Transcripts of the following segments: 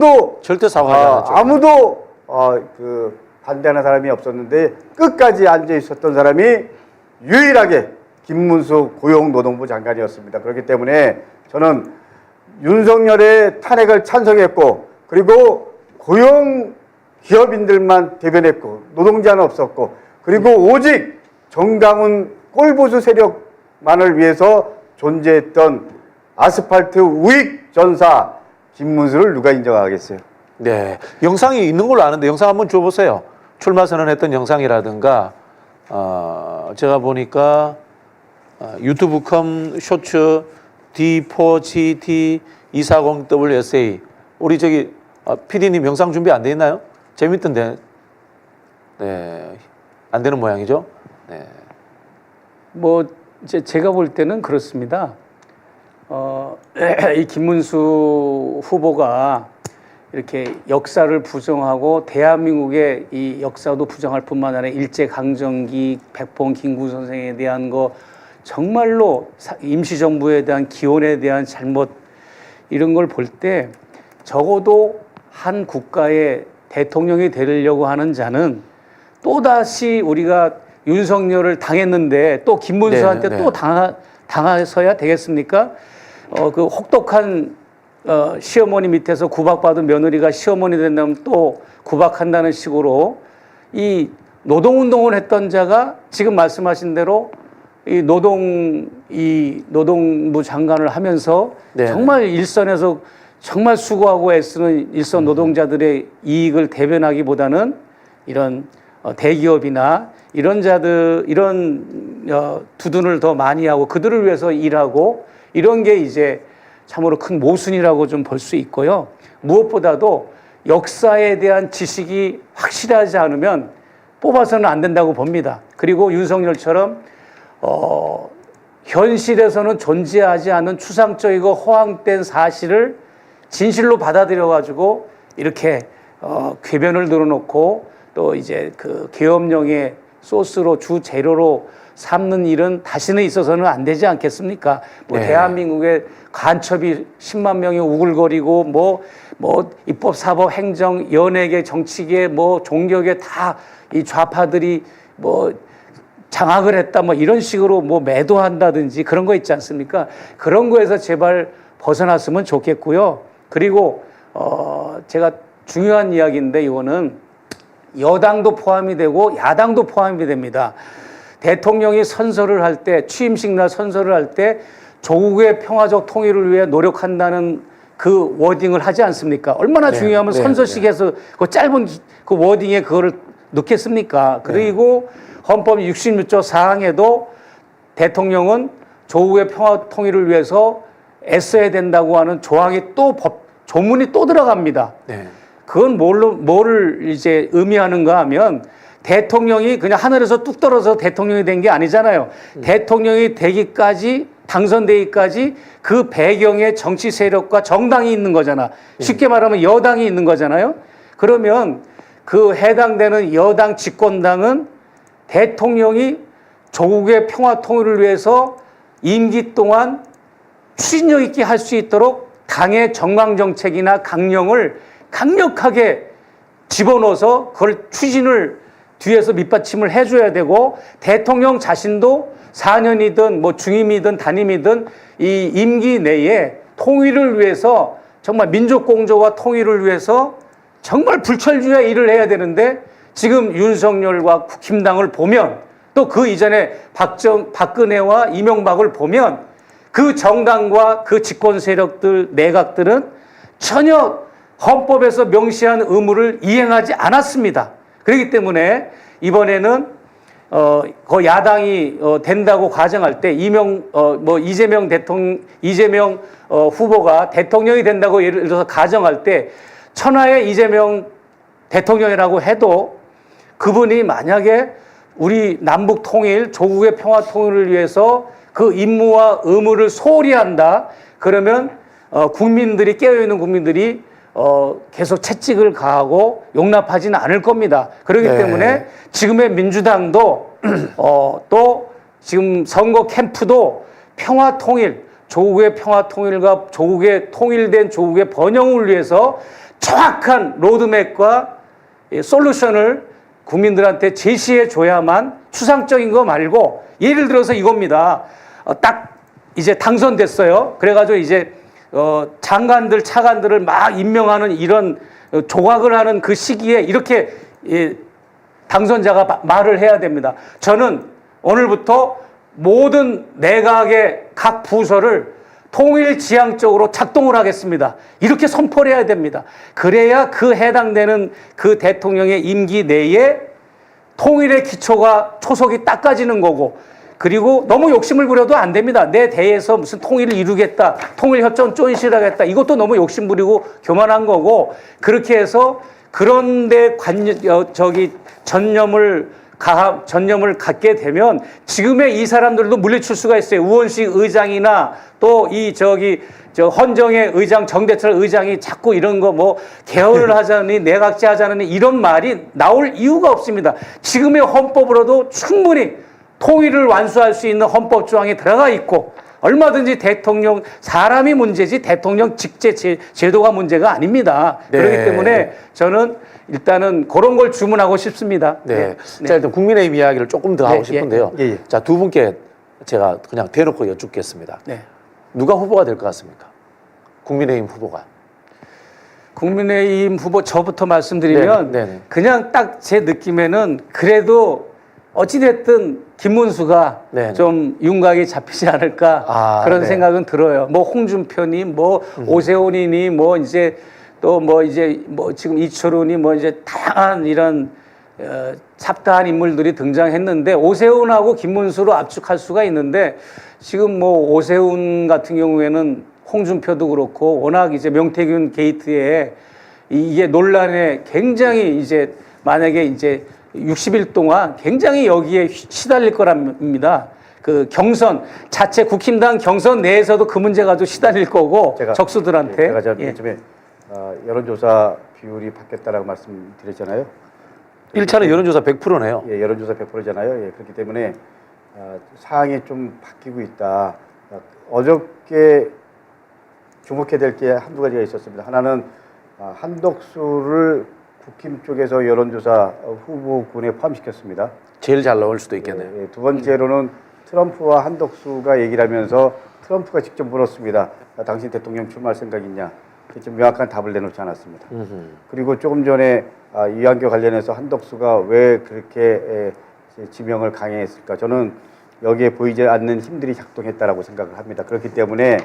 또 절대 사과하지 아, 않았죠. 아무도 어, 그 반대하는 사람이 없었는데 끝까지 앉아 있었던 사람이 유일하게 김문수 고용노동부 장관이었습니다. 그렇기 때문에 저는 윤석열의 탄핵을 찬성했고 그리고 고용 기업인들만 대변했고 노동자는 없었고 그리고 오직 정강훈 꼴보수 세력만을 위해서 존재했던 아스팔트 우익 전사 김문수를 누가 인정하겠어요? 네. 영상이 있는 걸로 아는데 영상 한번 줘보세요. 출마 선언했던 영상이라든가, 어, 제가 보니까 어, 유튜브컴 쇼츠 D4GT 240WSA 우리 저기 어, PD님 영상 준비 안 돼 있나요? 재밌던데. 네. 안 되는 모양이죠? 네. 뭐 이제 제가 볼 때는 그렇습니다. 어, 이 김문수 후보가 이렇게 역사를 부정하고 대한민국의 이 역사도 부정할 뿐만 아니라 일제 강점기 백봉 김구 선생에 대한 거 정말로 사- 임시정부에 대한 기원에 대한 잘못 이런 걸 볼 때 적어도 한 국가의 대통령이 되려고 하는 자는 또 다시 우리가 윤석열을 당했는데 또 김문수한테 네, 네. 또 당하, 당해서야 되겠습니까? 어, 그 혹독한 어, 시어머니 밑에서 구박받은 며느리가 시어머니 된다면 또 구박한다는 식으로 이 노동운동을 했던 자가 지금 말씀하신 대로 이 노동 이 노동부 장관을 하면서 네, 정말 일선에서 정말 수고하고 애쓰는 일선 노동자들의 이익을 대변하기보다는 이런 어, 대기업이나 이런 자들 이런 어, 두둔을 더 많이 하고 그들을 위해서 일하고 이런 게 이제 참으로 큰 모순이라고 좀 볼 수 있고요. 무엇보다도 역사에 대한 지식이 확실하지 않으면 뽑아서는 안 된다고 봅니다. 그리고 윤석열처럼 어, 현실에서는 존재하지 않는 추상적이고 허황된 사실을 진실로 받아들여 가지고 이렇게 어, 궤변을 늘어놓고 또 이제 그 계엄령의 소스로 주 재료로 삼는 일은 다시는 있어서는 안 되지 않겠습니까? 뭐 네. 대한민국의 간첩이 10만 명이 우글거리고 뭐, 뭐 입법, 사법, 행정, 연예계, 정치계, 뭐 종교계 다 이 좌파들이 뭐 장악을 했다 뭐 이런 식으로 뭐 매도한다든지 그런 거 있지 않습니까? 그런 거에서 제발 벗어났으면 좋겠고요. 그리고 어 제가 중요한 이야기인데 이거는 여당도 포함이 되고 야당도 포함이 됩니다. 대통령이 선서를 할 때 취임식 날 선서를 할 때 조국의 평화적 통일을 위해 노력한다는 그 워딩을 하지 않습니까? 얼마나 네, 중요하면 네, 선서식에서 그 짧은 기- 그 워딩에 그거를 넣겠습니까? 그리고 헌법 66조 4항에도 대통령은 조국의 평화 통일을 위해서 애써야 된다고 하는 조항이 또 법, 조문이 또 들어갑니다. 네. 그건 뭘로, 뭐를 이제 의미하는가 하면 대통령이 그냥 하늘에서 뚝 떨어져 대통령이 된 게 아니잖아요. 대통령이 되기까지 당선되기까지 그 배경에 정치 세력과 정당이 있는 거잖아. 쉽게 말하면 여당이 있는 거잖아요. 그러면 그 해당되는 여당 집권당은 대통령이 조국의 평화 통일을 위해서 임기 동안 추진력 있게 할 수 있도록 당의 정강 정책이나 강령을 강력하게 집어넣어서 그걸 추진을 뒤에서 밑받침을 해줘야 되고 대통령 자신도 4년이든 뭐 중임이든 단임이든 이 임기 내에 통일을 위해서 정말 민족 공조와 통일을 위해서 정말 불철주야 일을 해야 되는데 지금 윤석열과 국힘당을 보면 또 그 이전에 박정 박근혜와 이명박을 보면 그 정당과 그 집권 세력들 내각들은 전혀 헌법에서 명시한 의무를 이행하지 않았습니다. 그렇기 때문에 이번에는 어, 그 야당이 어, 된다고 가정할 때 이명 어, 뭐 이재명 대통령 이재명 어, 후보가 대통령이 된다고 예를 들어서 가정할 때 천하의 이재명 대통령이라고 해도 그분이 만약에 우리 남북 통일, 조국의 평화 통일을 위해서 그 임무와 의무를 소홀히 한다. 그러면 어, 국민들이 깨어 있는 국민들이 어, 계속 채찍을 가하고 용납하지는 않을 겁니다. 그렇기 네. 때문에 지금의 민주당도 어, 또 지금 선거 캠프도 평화 통일, 조국의 평화 통일과 조국의 통일된 조국의 번영을 위해서 정확한 로드맵과 이 솔루션을 국민들한테 제시해 줘야만 추상적인 거 말고 예를 들어서 이겁니다. 어, 딱 이제 당선됐어요. 그래가지고 이제 어, 장관들 차관들을 막 임명하는 이런 어, 조각을 하는 그 시기에 이렇게 예, 당선자가 마- 말을 해야 됩니다. 저는 오늘부터 모든 내각의 각 부서를 통일 지향적으로 작동을 하겠습니다. 이렇게 선포를 해야 됩니다. 그래야 그 해당되는 그 대통령의 임기 내에 통일의 기초가 초석이 닦아지는 거고 그리고 너무 욕심을 부려도 안 됩니다. 내 대에서 무슨 통일을 이루겠다, 통일 협정 쫀실하겠다. 이것도 너무 욕심 부리고 교만한 거고 그렇게 해서 그런데 관 어, 저기 전념을 가, 전념을 갖게 되면 지금의 이 사람들도 물리칠 수가 있어요. 우원식 의장이나 또 이 저기 저 헌정의 의장 정대철 의장이 자꾸 이런 거 뭐 개헌을 하자니 내각제 하자니 이런 말이 나올 이유가 없습니다. 지금의 헌법으로도 충분히 통일을 완수할 수 있는 헌법 조항이 들어가 있고 얼마든지 대통령 사람이 문제지 대통령 직제 제, 제도가 문제가 아닙니다. 네. 그렇기 때문에 저는 일단은 그런 걸 주문하고 싶습니다. 네. 자, 일단 국민의힘 이야기를 조금 더 네, 하고 예. 싶은데요. 예, 예. 자, 두 분께 제가 그냥 대놓고 여쭙겠습니다. 네. 누가 후보가 될 것 같습니까? 국민의힘 후보가. 국민의힘 후보 저부터 말씀드리면 네, 네, 네. 그냥 딱 제 느낌에는 그래도 어찌됐든 김문수가 네, 네. 좀 윤곽이 잡히지 않을까 아, 그런 네. 음. 생각은 들어요. 뭐 홍준표니 뭐 오세훈이니 뭐 이제 또 뭐 이제 뭐 지금 이철훈이 뭐 이제 다양한 이런 어, 잡다한 인물들이 등장했는데 오세훈하고 김문수로 압축할 수가 있는데 지금 뭐 오세훈 같은 경우에는 홍준표도 그렇고 워낙 이제 명태균 게이트에 이- 이게 논란에 굉장히 이제 만약에 이제 60일 동안 굉장히 여기에 휘- 시달릴 거랍니다. 그 경선 자체 국힘당 경선 내에서도 그 문제 가지고 시달릴 거고 제가- 적수들한테 제가 저 예. 이쯤에 어, 여론조사 비율이 바뀌었다라고 말씀드렸잖아요. 1차는 여론조사 100%네요. 예, 여론조사 100%잖아요. 예, 그렇기 때문에 어, 상황이 좀 바뀌고 있다. 어, 어저께 주목해야 될 게 한두 가지가 있었습니다. 하나는 어, 한덕수를 국힘 쪽에서 여론조사 후보군에 포함시켰습니다. 제일 잘 나올 수도 있겠네요. 예, 예. 두 번째로는 트럼프와 한덕수가 얘기를 하면서 트럼프가 직접 물었습니다. 아, 당신 대통령 출마할 생각 있냐? 좀 명확한 답을 내놓지 않았습니다. 음흠. 그리고 조금 전에 아, 이완교 관련해서 한덕수가 왜 그렇게 에, 지명을 강행했을까? 저는 여기에 보이지 않는 힘들이 작동했다라고 생각을 합니다. 그렇기 때문에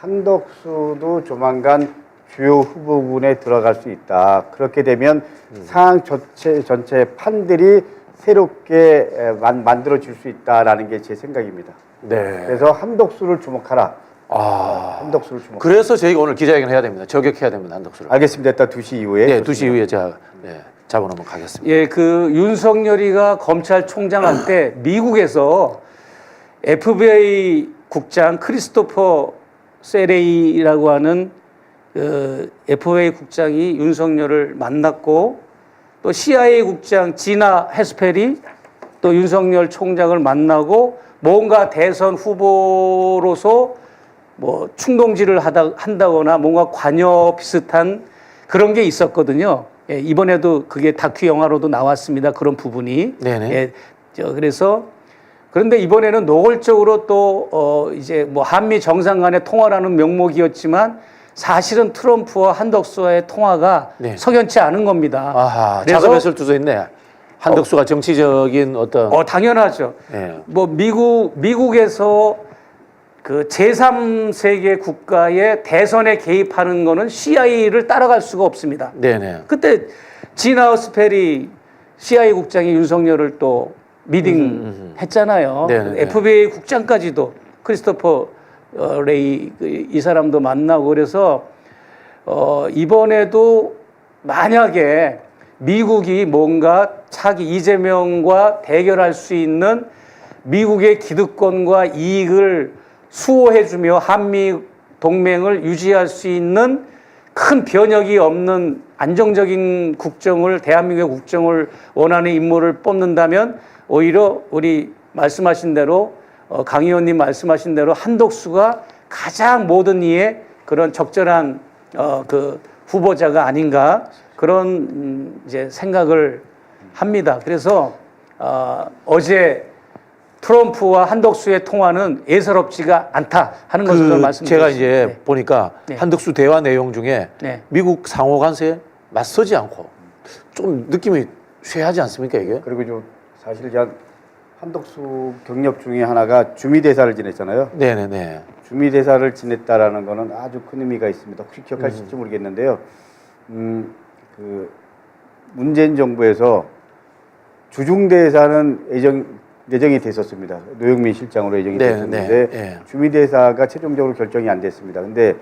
한덕수도 조만간 주요 후보군에 들어갈 수 있다. 그렇게 되면 상황 전체 전체 판들이 새롭게 에, 만, 만들어질 수 있다라는 게 제 생각입니다. 네. 그래서 한덕수를 주목하라. 아. 한덕수를 주목. 그래서 저희가 오늘 기자회견 해야 됩니다. 저격해야 됩니다. 한덕수를. 알겠습니다. 일단 2시 이후에. 네, 2시 이후에 제가 네, 잡아 놓으면 가겠습니다. 예, 그 윤석열이가 검찰총장 할 때 미국에서 FBI 국장 크리스토퍼 세레이라고 하는 그 FBI 국장이 윤석열을 만났고 또 CIA 국장 지나 헤스펠이 또 윤석열 총장을 만나고 뭔가 대선 후보로서 뭐 충동질을 하다 한다거나 뭔가 관여 비슷한 그런 게 있었거든요. 예, 이번에도 그게 다큐 영화로도 나왔습니다. 그런 부분이. 네네. 예, 저 그래서 그런데 이번에는 노골적으로 또 어, 이제 뭐 한미 정상 간의 통화라는 명목이었지만 사실은 트럼프와 한덕수와의 통화가 네. 석연치 않은 겁니다. 아하, 그래서- 작업했을 수도 있네. 한덕수가 정치적인 어떤 어 당연하죠. 예. 뭐 미국 미국에서 그 제3세계 국가의 대선에 개입하는 거는 CIA를 따라갈 수가 없습니다. 네네. 그때 지나우스 페리 CIA 국장이 윤석열을 또 미팅 했잖아요. 네네네. FBI 국장까지도 크리스토퍼 어, 레이 그이 사람도 만나고 그래서 어, 이번에도 만약에 미국이 뭔가 차기 이재명과 대결할 수 있는 미국의 기득권과 이익을 수호해주며 한미 동맹을 유지할 수 있는 큰 변혁이 없는 안정적인 국정을 대한민국의 국정을 원하는 인물을 뽑는다면 오히려 우리 말씀하신 대로 어, 강 의원님 말씀하신 대로 한덕수가 가장 모든 이에 그런 적절한 어, 그 후보자가 아닌가 그런 음, 이제 생각을 합니다. 그래서 어, 어제 트럼프와 한덕수의 통화는 예사롭지가 않다 하는 것을 그 말씀드렸습니다. 제가 이제 네. 보니까 네. 한덕수 대화 내용 중에 네. 미국 상호 관세에 맞서지 않고 좀 느낌이 쇠하지 않습니까 이게? 그리고 좀 사실 이제 한덕수 경력 중에 하나가 주미대사를 지냈잖아요. 네네네. 주미대사를 지냈다라는 거는 아주 큰 의미가 있습니다. 혹시 기억하실지 모르겠는데요. 음, 그 문재인 정부에서 주중대사는 예정 예정이 됐었습니다. 노영민 실장으로 예정이 네, 됐었는데 네, 예. 주미대사가 최종적으로 결정이 안 됐습니다. 근데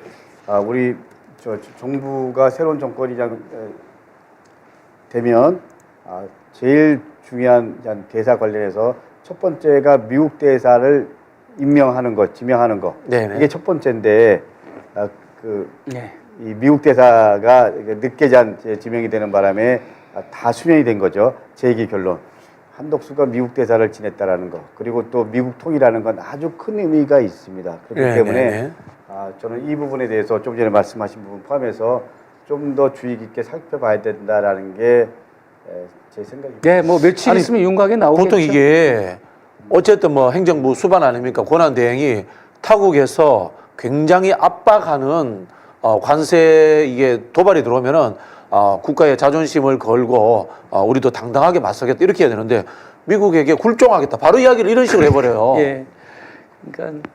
아, 우리 저 정부가 새로운 정권이 되면 아, 제일 중요한 한 대사 관련해서 첫 번째가 미국 대사를 임명하는 것, 지명하는 것. 네네. 이게 첫 번째인데 아, 그 네. 이 미국 대사가 늦게 잔 제- 지명이 되는 바람에 아, 다 수년이 된 거죠. 제 얘기 결론. 한덕수가 미국 대사를 지냈다라는 거 그리고 또 미국 통이라는 건 아주 큰 의미가 있습니다. 그렇기 네, 때문에 네, 네. 아, 저는 이 부분에 대해서 좀 전에 말씀하신 부분 포함해서 좀 더 주의 깊게 살펴봐야 된다라는 게 제 생각입니다. 네, 뭐 며칠 아니, 있으면 윤곽에 나오겠죠. 보통 이게 어쨌든 뭐 행정부 수반 아닙니까 권한 대행이 타국에서 굉장히 압박하는 어, 관세 이게 도발이 들어오면은 어, 국가의 자존심을 걸고 어, 우리도 당당하게 맞서겠다 이렇게 해야 되는데 미국에게 굴종하겠다 바로 이야기를 이런 식으로 해버려요. 예. 그러니까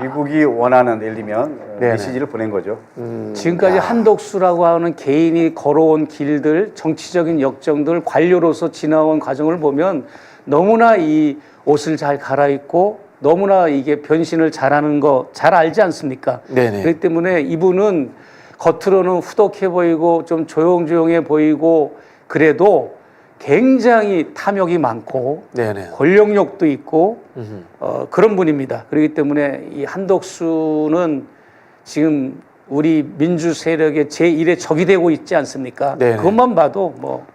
미국이 원하는 예를 들면 어, 네네. 메시지를 보낸 거죠. 음, 지금까지 한덕수라고 하는 개인이 걸어온 길들, 정치적인 역정들, 관료로서 지나온 과정을 보면 너무나 이 옷을 잘 갈아입고 너무나 이게 변신을 잘하는 거 잘 알지 않습니까? 네네. 그렇기 때문에 이분은 겉으로는 후덕해 보이고 좀 조용조용해 보이고 그래도 굉장히 탐욕이 많고 네네. 권력욕도 있고 음흠. 어, 그런 분입니다. 그렇기 때문에 이 한덕수는 지금 우리 민주 세력의 제1의 적이 되고 있지 않습니까? 네네. 그것만 봐도 뭐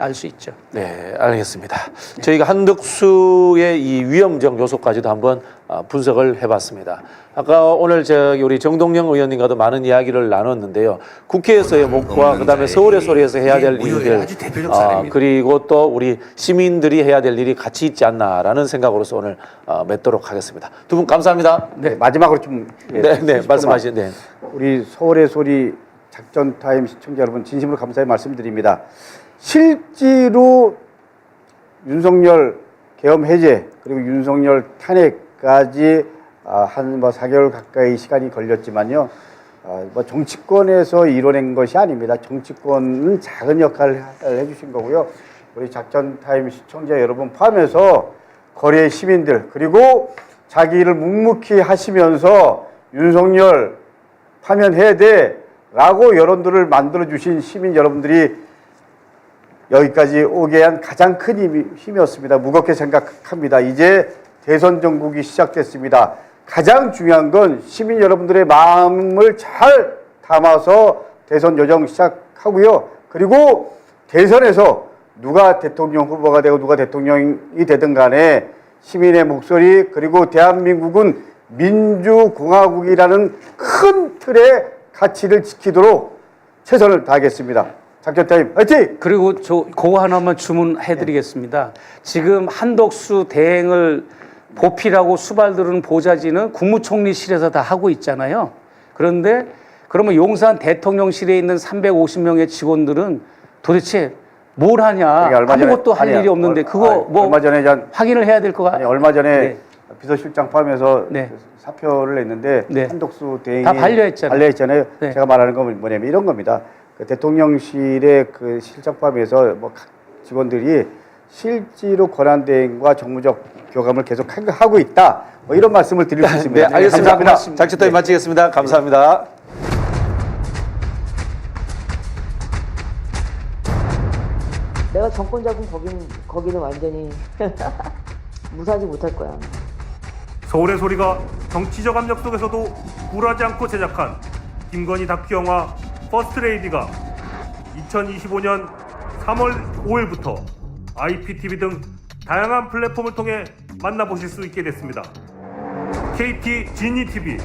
알 수 있죠. 네, 알겠습니다. 저희가 한덕수의 이 위험적 요소까지도 한번 어, 분석을 해봤습니다. 아까 오늘 저기 우리 정동영 의원님과도 많은 이야기를 나눴는데요. 국회에서의 목표와 그다음에 서울의 소리에서 해야 될 일들, 아주 대표적 아, 사례입니다. 그리고 또 우리 시민들이 해야 될 일이 같이 있지 않나라는 생각으로서 오늘 어, 맺도록 하겠습니다. 두 분 감사합니다. 네, 마지막으로 좀 예, 네, 네, 10초만. 말씀하신 네. 우리 서울의 소리 작전 타임 시청자 여러분 진심으로 감사의 말씀드립니다. 실제로 윤석열 계엄 해제 그리고 윤석열 탄핵까지 아, 한뭐 4개월 가까이 시간이 걸렸지만요. 아, 뭐 정치권에서 이뤄낸 것이 아닙니다. 정치권은 작은 역할을 해주신 거고요. 우리 작전 타임 시청자 여러분 포함해서 거리의 시민들 그리고 자기 일을 묵묵히 하시면서 윤석열 파면해야 돼라고 여론들을 만들어 주신 시민 여러분들이 여기까지 오게 한 가장 큰 힘이, 힘이었습니다. 무겁게 생각합니다. 이제 대선 전국이 시작됐습니다. 가장 중요한 건 시민 여러분들의 마음을 잘 담아서 대선 여정 시작하고요. 그리고 대선에서 누가 대통령 후보가 되고 누가 대통령이 되든 간에 시민의 목소리 그리고 대한민국은 민주공화국이라는 큰 틀의 가치를 지키도록 최선을 다하겠습니다. 작전 타임 화이팅! 그리고 저 그거 하나만 주문해 드리겠습니다. 지금 한덕수 대행을 보필하고 수발들은 보좌진은 국무총리실에서 다 하고 있잖아요. 그런데 그러면 용산 대통령실에 있는 350명의 직원들은 도대체 뭘 하냐? 그게 얼마 전에- 아무것도 할 아니요. 일이 없는데 얼- 그거 아니, 뭐 얼마 전에 전 확인을 해야 될거 아니 같아요. 얼마 전에 네. 비서실장 포함해서 네. 그 사표를 냈는데 네. 한덕수 대행이 다 반려했잖아요. 반려했잖아요. 네. 제가 말하는 건 뭐냐면 이런 겁니다. 그 대통령실의 그 실장 포함해서 뭐각 직원들이 실제로 권한 대행과 정무적 교감을 계속 하- 하고 있다. 뭐 이런 말씀을 드릴 수 네, 있습니다. 알겠습니다. 감사합니다. 작전 타임 마치겠습니다. 감사합니다. 내가 정권 잡으면 거기는 거기는 완전히 무사하지 못할 거야. 서울의 소리가 정치적 압력 속에서도 굴하지 않고 제작한 김건희 다큐 영화 퍼스트레이디가 2025년 3월 5일부터 IPTV 등 다양한 플랫폼을 통해 만나보실 수 있게 됐습니다. KT 지니 TV